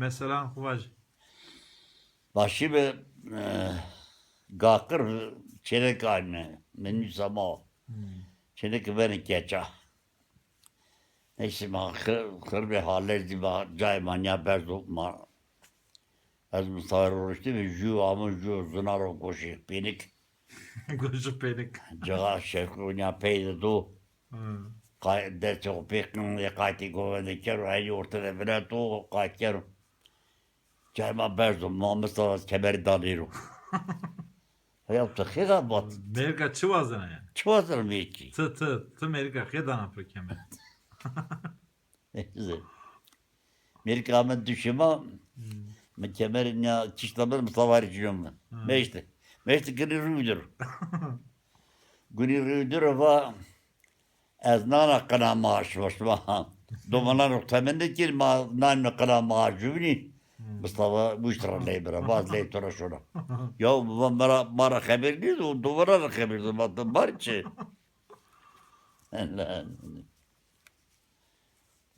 Mesela huvaj. Başı bir e, gakır çeyrek aynı. Menü sama. Çeyrek beni geçe. Neyse ma kır, kır bir haller di ma cay manya berzo ma. Az Mustafa uğraştı ve ju ama ju zunar o koşu penik. Goşu penik. Caga şefkunya peyde do. Hı. Kay de çok pekin ya kayti kovede kero hay ortada bile to kayt kero. Ma berzo ma Mustafa kemeri daliro. Yaptı hıga bat. Merga çıvazına yani. Çuvazır mı ki? Tı tı tı merga hedan kemer. Neyse. Amerika men düşüme men kemerin ya çişlemir Mustafa içiyorum ben. Meşte. Meşte günü rüydür. Günü rüydür ve ez nana kana maaş başma. Domanan oktamende ki ma nana kana maaş cübni. Mustafa işler leybra baz leytora şuna. Ya bu mara mara haber değil o duvara haber de baktım var ki. Allah.